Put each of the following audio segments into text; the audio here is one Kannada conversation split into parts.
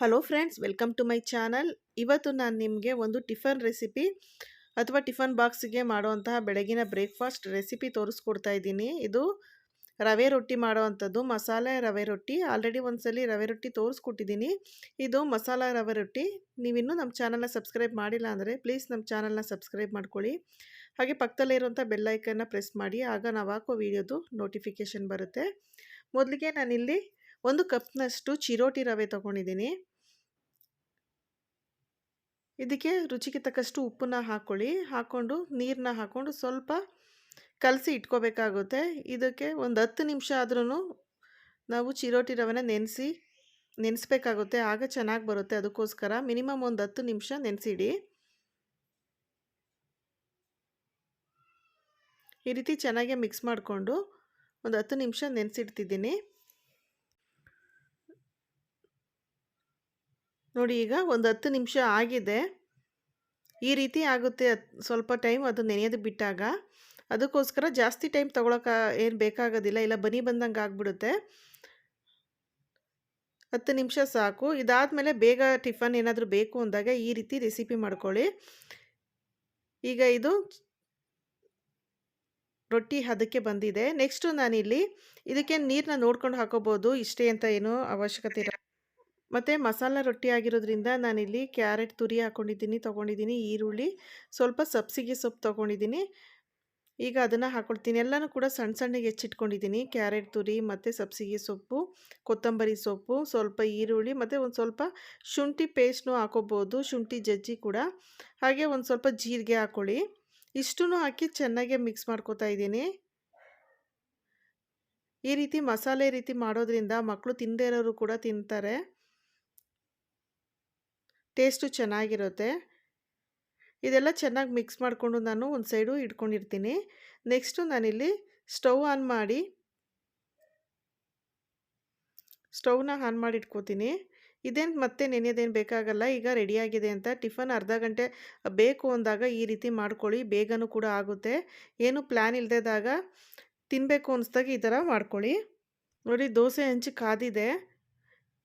Hello friends welcome to my channel ಇವತ್ತು ನಾನು ನಿಮಗೆ ಒಂದು ಟಿಫನ್ ರೆಸಿಪಿ ಅಥವಾ ಟಿಫನ್ ಬಾಕ್ಸ್ಗೆ ಮಾಡುವಂತಹ ಬೆಳಗಿನ ಬ್ರೇಕ್ಫಾಸ್ಟ್ ರೆಸಿಪಿ ತೋರಿಸ್ಕೊಡ್ತಾ ಇದ್ದೀನಿ. ಇದು ರವೆ ರೊಟ್ಟಿ ಮಾಡುವಂಥದ್ದು, ಮಸಾಲೆ ರವೆ ರೊಟ್ಟಿ. ಆಲ್ರೆಡಿ ಒಂದ್ಸಲಿ ರವೆ ರೊಟ್ಟಿ ತೋರಿಸ್ಕೊಟ್ಟಿದ್ದೀನಿ. ಇದು ಮಸಾಲ ರವೆ ರೊಟ್ಟಿ. ನೀವಿನ್ನೂ ನಮ್ಮ ಚಾನಲ್ನ ಸಬ್ಸ್ಕ್ರೈಬ್ ಮಾಡಿಲ್ಲ ಅಂದರೆ ಪ್ಲೀಸ್ ನಮ್ಮ ಚಾನಲ್ನ ಸಬ್ಸ್ಕ್ರೈಬ್ ಮಾಡ್ಕೊಳ್ಳಿ. ಹಾಗೆ ಪಕ್ಕದಲ್ಲಿರುವಂಥ ಬೆಲ್ಲೈಕನ್ನ ಪ್ರೆಸ್ ಮಾಡಿ. ಆಗ ನಾವು ಹಾಕೋ ವಿಡಿಯೋದು ನೋಟಿಫಿಕೇಷನ್ ಬರುತ್ತೆ. ಮೊದಲಿಗೆ ನಾನಿಲ್ಲಿ ಒಂದು ಕಪ್ನಷ್ಟು ಚಿರೋಟಿ ರವೆ ತೊಗೊಂಡಿದ್ದೀನಿ. ಇದಕ್ಕೆ ರುಚಿಗೆ ತಕ್ಕಷ್ಟು ಉಪ್ಪನ್ನ ಹಾಕ್ಕೊಳ್ಳಿ ಹಾಕ್ಕೊಂಡು ನೀರನ್ನ ಹಾಕ್ಕೊಂಡು ಸ್ವಲ್ಪ ಕಲಸಿ ಇಟ್ಕೋಬೇಕಾಗುತ್ತೆ. ಇದಕ್ಕೆ ಒಂದು ಹತ್ತು ನಿಮಿಷ ಆದ್ರೂ ನಾವು ಚಿರೋಟಿ ರವೆನ ನೆನೆಸಿ, ನೆನೆಸ್ಬೇಕಾಗುತ್ತೆ. ಆಗ ಚೆನ್ನಾಗಿ ಬರುತ್ತೆ. ಅದಕ್ಕೋಸ್ಕರ ಮಿನಿಮಮ್ ಒಂದು ಹತ್ತು ನಿಮಿಷ ನೆನೆಸಿಡಿ. ಈ ರೀತಿ ಚೆನ್ನಾಗೆ ಮಿಕ್ಸ್ ಮಾಡಿಕೊಂಡು ಒಂದು ಹತ್ತು ನಿಮಿಷ ನೆನೆಸಿಡ್ತಿದ್ದೀನಿ. ನೋಡಿ ಈಗ ಒಂದು ಹತ್ತು ನಿಮಿಷ ಆಗಿದೆ. ಈ ರೀತಿ ಆಗುತ್ತೆ. ಸ್ವಲ್ಪ ಟೈಮ್ ಅದು ನೆನೆಯೋದು ಬಿಟ್ಟಾಗ ಅದಕ್ಕೋಸ್ಕರ ಜಾಸ್ತಿ ಟೈಮ್ ತೊಗೊಳಕ್ಕೆ ಏನು ಬೇಕಾಗೋದಿಲ್ಲ. ಇಲ್ಲ ಬನಿ ಬಂದಂಗೆ ಆಗಿಬಿಡುತ್ತೆ. ಹತ್ತು ನಿಮಿಷ ಸಾಕು. ಇದಾದಮೇಲೆ ಬೇಗ ಟಿಫನ್ ಏನಾದರೂ ಬೇಕು ಅಂದಾಗ ಈ ರೀತಿ ರೆಸಿಪಿ ಮಾಡ್ಕೊಳ್ಳಿ. ಈಗ ಇದು ರೊಟ್ಟಿ ಹದಕ್ಕೆ ಬಂದಿದೆ. ನೆಕ್ಸ್ಟು ನಾನಿಲ್ಲಿ ಇದಕ್ಕೆ ನೀರನ್ನ ನೋಡ್ಕೊಂಡು ಹಾಕೋಬೋದು. ಇಷ್ಟೇ ಅಂತ ಏನು ಅವಶ್ಯಕತೆ ಇಲ್ಲ ಮತ್ತು ಮಸಾಲ ರೊಟ್ಟಿ ಆಗಿರೋದ್ರಿಂದ ನಾನಿಲ್ಲಿ ಕ್ಯಾರೆಟ್ ತುರಿ ಹಾಕ್ಕೊಂಡಿದ್ದೀನಿ ತೊಗೊಂಡಿದ್ದೀನಿ, ಈರುಳ್ಳಿ, ಸ್ವಲ್ಪ ಸಬ್ಸಿಗೆ ಸೊಪ್ಪು ತೊಗೊಂಡಿದ್ದೀನಿ. ಈಗ ಅದನ್ನು ಹಾಕ್ಕೊಳ್ತೀನಿ ಎಲ್ಲನೂ ಕೂಡ ಸಣ್ಣ ಸಣ್ಣಗೆ ಹೆಚ್ಚಿಟ್ಕೊಂಡಿದ್ದೀನಿ. ಕ್ಯಾರೆಟ್ ತುರಿ, ಮತ್ತು ಸಬ್ಸಿಗೆ ಸೊಪ್ಪು, ಕೊತ್ತಂಬರಿ ಸೊಪ್ಪು, ಸ್ವಲ್ಪ ಈರುಳ್ಳಿ, ಮತ್ತು ಒಂದು ಸ್ವಲ್ಪ ಶುಂಠಿ ಪೇಸ್ಟ್ನು ಹಾಕೋಬೋದು, ಶುಂಠಿ ಜಜ್ಜಿ ಕೂಡ. ಹಾಗೆ ಒಂದು ಸ್ವಲ್ಪ ಜೀರಿಗೆ ಹಾಕ್ಕೊಳ್ಳಿ ಇಷ್ಟೂ ಹಾಕಿ ಚೆನ್ನಾಗೆ ಮಿಕ್ಸ್ ಮಾಡ್ಕೋತಾ ಇದ್ದೀನಿ. ಈ ರೀತಿ ಮಸಾಲೆ ರೀತಿ ಮಾಡೋದ್ರಿಂದ ಮಕ್ಕಳು ತಿಂದೇ ಇರೋರು ಕೂಡ ತಿಂತಾರೆ. ಟೇಸ್ಟು ಚೆನ್ನಾಗಿರುತ್ತೆ. ಇದೆಲ್ಲ ಚೆನ್ನಾಗಿ ಮಿಕ್ಸ್ ಮಾಡಿಕೊಂಡು ನಾನು ಒಂದು ಸೈಡು ಇಟ್ಕೊಂಡಿರ್ತೀನಿ. ನೆಕ್ಸ್ಟು ನಾನಿಲ್ಲಿ ಸ್ಟವ್ ಆನ್ ಮಾಡಿ ಸ್ಟವ್ನ ಆನ್ ಮಾಡಿ ಇಟ್ಕೋತೀನಿ. ಇದೇನು ಮತ್ತೆ ನೆನೆಯೋದೇನು ಬೇಕಾಗಲ್ಲ, ಈಗ ರೆಡಿಯಾಗಿದೆ ಅಂತ ಟಿಫನ್ ಅರ್ಧ ಗಂಟೆ ಬೇಕು ಅಂದಾಗ ಈ ರೀತಿ ಮಾಡ್ಕೊಳ್ಳಿ, ಬೇಗನೂ ಕೂಡ ಆಗುತ್ತೆ. ಏನು ಪ್ಲ್ಯಾನ್ ಇಲ್ಲದೇದಾಗ ತಿನ್ನಬೇಕು ಅನಿಸ್ದಾಗ ಈ ಥರ ಮಾಡ್ಕೊಳ್ಳಿ. ನೋಡಿ, ದೋಸೆ ಹಂಚಿ ಕಾದಿದೆ.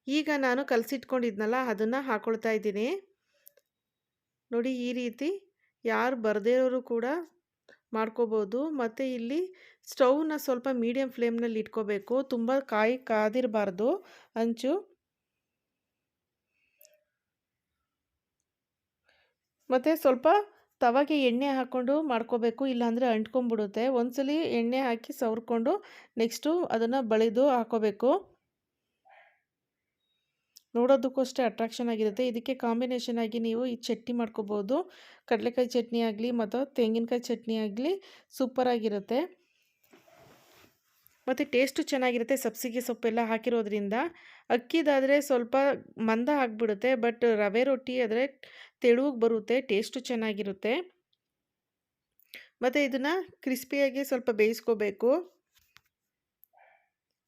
ಈಗ ನಾನು ಕಲಸಿಟ್ಕೊಂಡಿದ್ನಲ್ಲ, ಅದನ್ನು ಹಾಕ್ಕೊಳ್ತಾ ಇದ್ದೀನಿ. ನೋಡಿ ಈ ರೀತಿ ಯಾರು ಬರದೇ ಇರೋರು ಕೂಡ ಮಾಡ್ಕೋಬೋದು. ಮತ್ತು ಇಲ್ಲಿ ಸ್ಟೌವ್ನ ಸ್ವಲ್ಪ ಮೀಡಿಯಮ್ ಫ್ಲೇಮ್ನಲ್ಲಿ ಇಟ್ಕೋಬೇಕು. ತುಂಬ ಕಾಯಿ ಕಾದಿರಬಾರ್ದು. ಅಂಚು. ಮತ್ತು ಸ್ವಲ್ಪ ತವಾಗೆ ಎಣ್ಣೆ ಹಾಕ್ಕೊಂಡು ಮಾಡ್ಕೋಬೇಕು. ಇಲ್ಲಾಂದರೆ ಅಂಟ್ಕೊಂಬಿಡುತ್ತೆ. ಒಂದ್ಸಲಿ ಎಣ್ಣೆ ಹಾಕಿ ಸವರ್ಕೊಂಡು ನೆಕ್ಸ್ಟು ಅದನ್ನು ಬಳಿದು ಹಾಕೋಬೇಕು. ನೋಡೋದಕ್ಕೂ ಅಷ್ಟೇ ಅಟ್ರಾಕ್ಷನ್ ಆಗಿರುತ್ತೆ. ಇದಕ್ಕೆ ಕಾಂಬಿನೇಷನ್ ಆಗಿ ನೀವು ಈ ಚಟ್ನಿ ಮಾಡ್ಕೋಬೋದು. ಕಡಲೆಕಾಯಿ ಚಟ್ನಿ ಆಗಲಿ ಮತ್ತು ತೆಂಗಿನಕಾಯಿ ಚಟ್ನಿ ಆಗಲಿ ಸೂಪರಾಗಿರುತ್ತೆ ಮತ್ತು ಟೇಸ್ಟು ಚೆನ್ನಾಗಿರುತ್ತೆ. ಸಬ್ಸಿಗೆ ಸೊಪ್ಪೆಲ್ಲ ಹಾಕಿರೋದ್ರಿಂದ ಅಕ್ಕಿದಾದರೆ ಸ್ವಲ್ಪ ಮಂದ ಆಗಿಬಿಡುತ್ತೆ ಬಟ್ ರವೆ ರೊಟ್ಟಿ ಆದರೆ ತೆಳುವಾಗಿ ಬರುತ್ತೆ ಟೇಸ್ಟು ಚೆನ್ನಾಗಿರುತ್ತೆ. ಮತ್ತು ಇದನ್ನು ಕ್ರಿಸ್ಪಿಯಾಗಿ ಸ್ವಲ್ಪ ಬೇಯಿಸ್ಕೋಬೇಕು.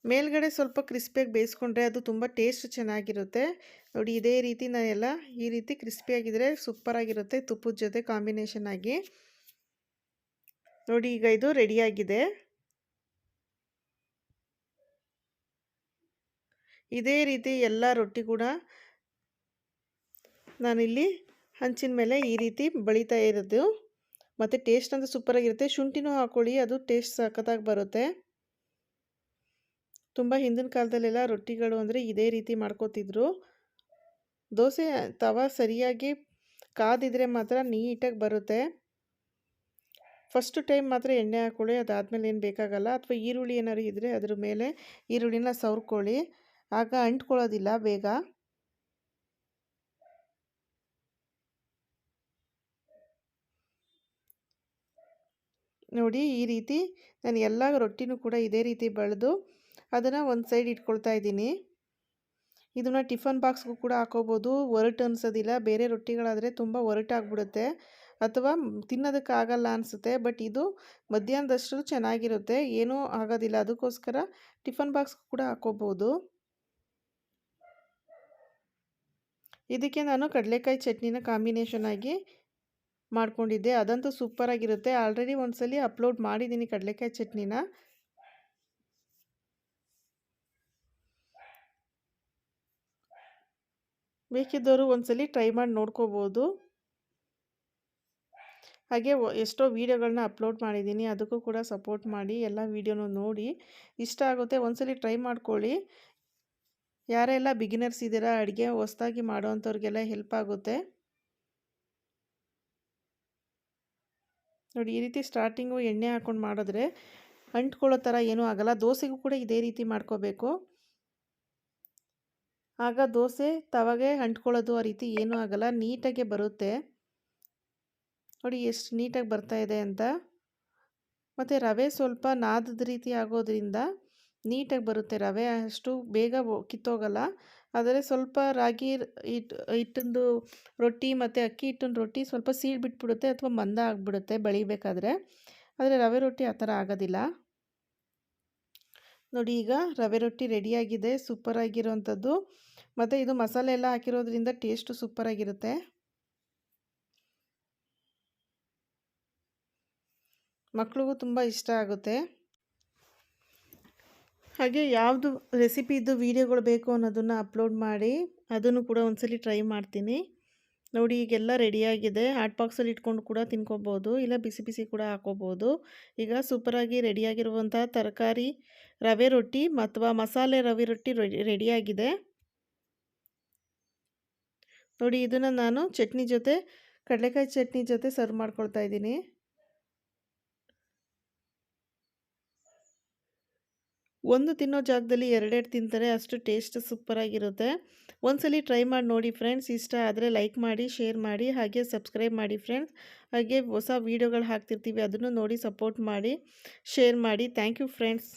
ಮೇಲ್ಗಡೆ ಸ್ವಲ್ಪ ಕ್ರಿಸ್ಪಿಯಾಗಿ ಬೇಯಿಸ್ಕೊಂಡ್ರೆ ಅದು ತುಂಬ ಟೇಸ್ಟ್ ಚೆನ್ನಾಗಿರುತ್ತೆ. ನೋಡಿ, ಇದೇ ರೀತಿ ನಾನೆಲ್ಲ ಈ ರೀತಿ ಕ್ರಿಸ್ಪಿಯಾಗಿದ್ದರೆ ಸೂಪರಾಗಿರುತ್ತೆ ತುಪ್ಪದ ಜೊತೆ ಕಾಂಬಿನೇಷನ್ ಆಗಿ. ನೋಡಿ, ಈಗ ಇದು ರೆಡಿಯಾಗಿದೆ. ಇದೇ ರೀತಿ ಎಲ್ಲ ರೊಟ್ಟಿ ಕೂಡ ನಾನಿಲ್ಲಿ ಹಂಚಿನ ಮೇಲೆ ಈ ರೀತಿ ಬಳಿತಾ ಇರೋದು. ಮತ್ತು ಟೇಸ್ಟ್ ಅಂತ ಸೂಪರಾಗಿರುತ್ತೆ. ಶುಂಠಿನೂ ಹಾಕ್ಕೊಳ್ಳಿ ಅದು ಟೇಸ್ಟ್ ಸಖತ್ತಾಗಿ ಬರುತ್ತೆ. ತುಂಬ ಹಿಂದಿನ ಕಾಲದಲ್ಲೆಲ್ಲ ರೊಟ್ಟಿಗಳು ಅಂದರೆ ಇದೇ ರೀತಿ ಮಾಡ್ಕೋತಿದ್ರು. ದೋಸೆ ತವ ಸರಿಯಾಗಿ ಕಾದಿದ್ರೆ ಮಾತ್ರ ನೀಟಾಗಿ ಬರುತ್ತೆ. ಫಸ್ಟ್ ಟೈಮ್ ಮಾತ್ರ ಎಣ್ಣೆ ಹಾಕ್ಕೊಳ್ಳಿ ಅದಾದಮೇಲೆ ಏನು ಬೇಕಾಗಲ್ಲ. ಅಥವಾ ಈರುಳ್ಳಿ ಏನಾದ್ರು ಇದ್ದರೆ ಅದ್ರ ಮೇಲೆ ಈರುಳ್ಳಿನ ಸವರ್ಕೊಳ್ಳಿ. ಆಗ ಅಂಟ್ಕೊಳ್ಳೋದಿಲ್ಲ ಬೇಗ. ನೋಡಿ ಈ ರೀತಿ ನಾನು ಎಲ್ಲ ರೊಟ್ಟಿನೂ ಕೂಡ ಇದೇ ರೀತಿ ಬೆಳೆದು ಅದನ್ನು ಒಂದು ಸೈಡ್ ಇಟ್ಕೊಳ್ತಾ ಇದ್ದೀನಿ. ಇದನ್ನು ಟಿಫನ್ ಬಾಕ್ಸ್ಗೂ ಕೂಡ ಹಾಕೋಬೋದು. ಒರಟು ಅನಿಸೋದಿಲ್ಲ. ಬೇರೆ ರೊಟ್ಟಿಗಳಾದರೆ ತುಂಬ ಒರಟಾಗ್ಬಿಡುತ್ತೆ ಅಥವಾ ತಿನ್ನೋದಕ್ಕಾಗಲ್ಲ ಅನಿಸುತ್ತೆ. ಬಟ್ ಇದು ಮಧ್ಯಾಹ್ನದಷ್ಟು ಚೆನ್ನಾಗಿರುತ್ತೆ. ಏನೂ ಆಗೋದಿಲ್ಲ. ಅದಕ್ಕೋಸ್ಕರ ಟಿಫನ್ ಬಾಕ್ಸ್ ಕೂಡ ಹಾಕೋಬೋದು. ಇದಕ್ಕೆ ನಾನು ಕಡಲೆಕಾಯಿ ಚಟ್ನಿನ ಕಾಂಬಿನೇಷನ್ ಆಗಿ ಮಾಡ್ಕೊಂಡಿದ್ದೆ. ಅದಂತೂ ಸೂಪರಾಗಿರುತ್ತೆ ಆಲ್ರೆಡಿ ಒಂದ್ಸಲಿ ಅಪ್ಲೋಡ್ ಮಾಡಿದ್ದೀನಿ ಕಡಲೆಕಾಯಿ ಚಟ್ನಿನ. ಬೇಕಿದ್ದವರು ಒಂದ್ಸಲ ಟ್ರೈ ಮಾಡಿ ನೋಡ್ಕೋಬೋದು. ಹಾಗೆ ಎಷ್ಟೋ ವೀಡಿಯೋಗಳನ್ನ ಅಪ್ಲೋಡ್ ಮಾಡಿದ್ದೀನಿ, ಅದಕ್ಕೂ ಕೂಡ ಸಪೋರ್ಟ್ ಮಾಡಿ, ಎಲ್ಲ ವೀಡಿಯೋನೂ ನೋಡಿ. ಇಷ್ಟ ಆಗುತ್ತೆ, ಒಂದ್ಸಲಿ ಟ್ರೈ ಮಾಡ್ಕೊಳ್ಳಿ. ಯಾರೆಲ್ಲ ಬಿಗಿನರ್ಸ್ ಇದ್ದೀರಾ, ಅಡುಗೆ ಹೊಸ್ದಾಗಿ ಮಾಡೋವಂಥವ್ರಿಗೆಲ್ಲ ಹೆಲ್ಪ್ ಆಗುತ್ತೆ. ನೋಡಿ, ಈ ರೀತಿ ಸ್ಟಾರ್ಟಿಂಗು ಎಣ್ಣೆ ಹಾಕ್ಕೊಂಡು ಮಾಡಿದ್ರೆ ಅಂಟ್ಕೊಳ್ಳೋ ಥರ ಏನೂ ಆಗಲ್ಲ. ದೋಸೆಗೂ ಕೂಡ ಇದೇ ರೀತಿ ಮಾಡ್ಕೋಬೇಕು. ಆಗ ದೋಸೆ ತವಾಗೆ ಅಂಟ್ಕೊಳ್ಳೋದು ಆ ರೀತಿ ಏನೂ ಆಗಲ್ಲ, ನೀಟಾಗೆ ಬರುತ್ತೆ. ನೋಡಿ ಎಷ್ಟು ನೀಟಾಗಿ ಬರ್ತಾ ಇದೆ ಅಂತ. ಮತ್ತು ರವೆ ಸ್ವಲ್ಪ ನಾದದ ರೀತಿ ಆಗೋದ್ರಿಂದ ನೀಟಾಗಿ ಬರುತ್ತೆ ರವೆ, ಅಷ್ಟು ಬೇಗ ಕಿತ್ತೋಗಲ್ಲ. ಆದರೆ ಸ್ವಲ್ಪ ರಾಗಿ ಹಿಟ್ಟು ಹಿಟ್ಟಿಂದು ರೊಟ್ಟಿ ಮತ್ತು ಅಕ್ಕಿ ಹಿಟ್ಟಿನ ರೊಟ್ಟಿ ಸ್ವಲ್ಪ ಸೀಳು ಬಿಟ್ಬಿಡುತ್ತೆ ಅಥವಾ ಮಂದ ಆಗಿಬಿಡುತ್ತೆ ಬೆಳಿಬೇಕಾದ್ರೆ. ಆದರೆ ರವೆ ರೊಟ್ಟಿ ಆ ಥರ ಆಗೋದಿಲ್ಲ. ನೋಡಿ ಈಗ ರವೆ ರೊಟ್ಟಿ ರೆಡಿಯಾಗಿದೆ, ಸೂಪರಾಗಿರೋವಂಥದ್ದು. ಮತ್ತು ಇದು ಮಸಾಲೆ ಎಲ್ಲ ಹಾಕಿರೋದ್ರಿಂದ ಟೇಸ್ಟು ಸೂಪರಾಗಿರುತ್ತೆ. ಮಕ್ಳಿಗೂ ತುಂಬ ಇಷ್ಟ ಆಗುತ್ತೆ. ಹಾಗೆ ಯಾವುದು ರೆಸಿಪಿದು ವೀಡಿಯೋಗಳು ಬೇಕು ಅನ್ನೋದನ್ನು ಅಪ್ಲೋಡ್ ಮಾಡಿ, ಅದನ್ನು ಕೂಡ ಒಂದ್ಸಲಿ ಟ್ರೈ ಮಾಡ್ತೀನಿ. ನೋಡಿ ಈಗೆಲ್ಲ ರೆಡಿಯಾಗಿದೆ. ಹಾಟ್ ಬಾಕ್ಸಲ್ಲಿ ಇಟ್ಕೊಂಡು ಕೂಡ ತಿನ್ಕೋಬೋದು. ಇಲ್ಲ ಬಿಸಿ ಬಿಸಿ ಕೂಡ ಹಾಕೋಬೋದು. ಈಗ ಸೂಪರಾಗಿ ರೆಡಿಯಾಗಿರುವಂಥ ತರಕಾರಿ ರವೆ ರೊಟ್ಟಿ ಅಥವಾ ಮಸಾಲೆ ರವೆ ರೊಟ್ಟಿ ರೆಡಿಯಾಗಿದೆ. ನೋಡಿ ಇದನ್ನು ನಾನು ಚಟ್ನಿ ಜೊತೆ, ಕಡಲೆಕಾಯಿ ಚಟ್ನಿ ಜೊತೆ ಸರ್ವ್ ಮಾಡ್ಕೊಳ್ತಾ ಇದ್ದೀನಿ. ಒಂದು ತಿನ್ನೋ ಜಾಗದಲ್ಲಿ ಎರಡೆರಡು ತಿಂತಾರೆ, ಅಷ್ಟು ಟೇಸ್ಟ್ ಸೂಪರಾಗಿರುತ್ತೆ. ಒಂದ್ಸಲಿ ಟ್ರೈ ಮಾಡಿ ನೋಡಿ ಫ್ರೆಂಡ್ಸ್, ಇಷ್ಟ ಆದರೆ ಲೈಕ್ ಮಾಡಿ, ಶೇರ್ ಮಾಡಿ, ಹಾಗೆ ಸಬ್ಸ್ಕ್ರೈಬ್ ಮಾಡಿ ಫ್ರೆಂಡ್ಸ್. ಹಾಗೆ ಹೊಸ ವೀಡಿಯೋಗಳು ಹಾಕ್ತಿರ್ತೀವಿ, ಅದನ್ನು ನೋಡಿ ಸಪೋರ್ಟ್ ಮಾಡಿ, ಶೇರ್ ಮಾಡಿ. Thank you friends.